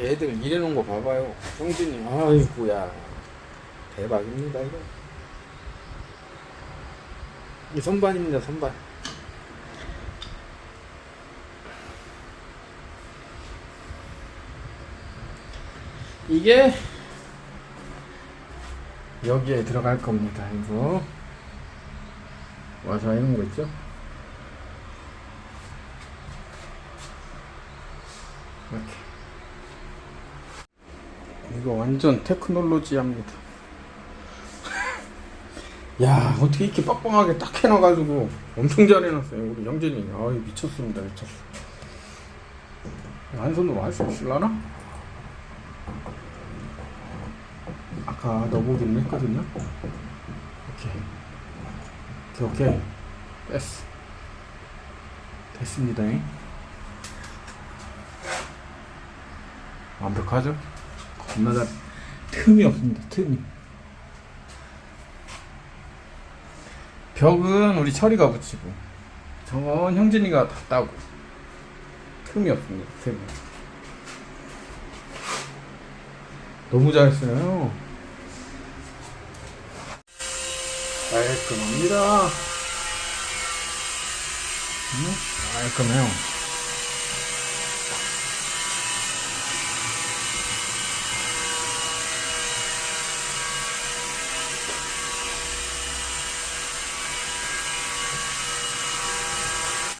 애들 일해놓은 거 봐봐요. 형준이, 아이고야. 대박입니다, 이거. 이 선반입니다, 선반. 이게 여기에 들어갈 겁니다, 이거. 와서 이런 거 있죠? 이렇게. 이거 완전 테크놀로지합니다. 야 어떻게 이렇게 빡빡하게 딱 해놔가지고 엄청 잘 해놨어요 우리 영진이. 아 미쳤습니다 미쳤어. 한 손으로 할수 있을라나? 아까 넣어보기는 했거든요. 오케이. 오케이 오케이. 됐어. 됐습니다. 완벽하죠? 잘 틈이 없습니다 틈이. 벽은 우리 철이가 붙이고 저건 형진이가 다 따고. 틈이 없습니다 틈이. 너무 잘했어요. 깔끔합니다. 음? 깔끔해요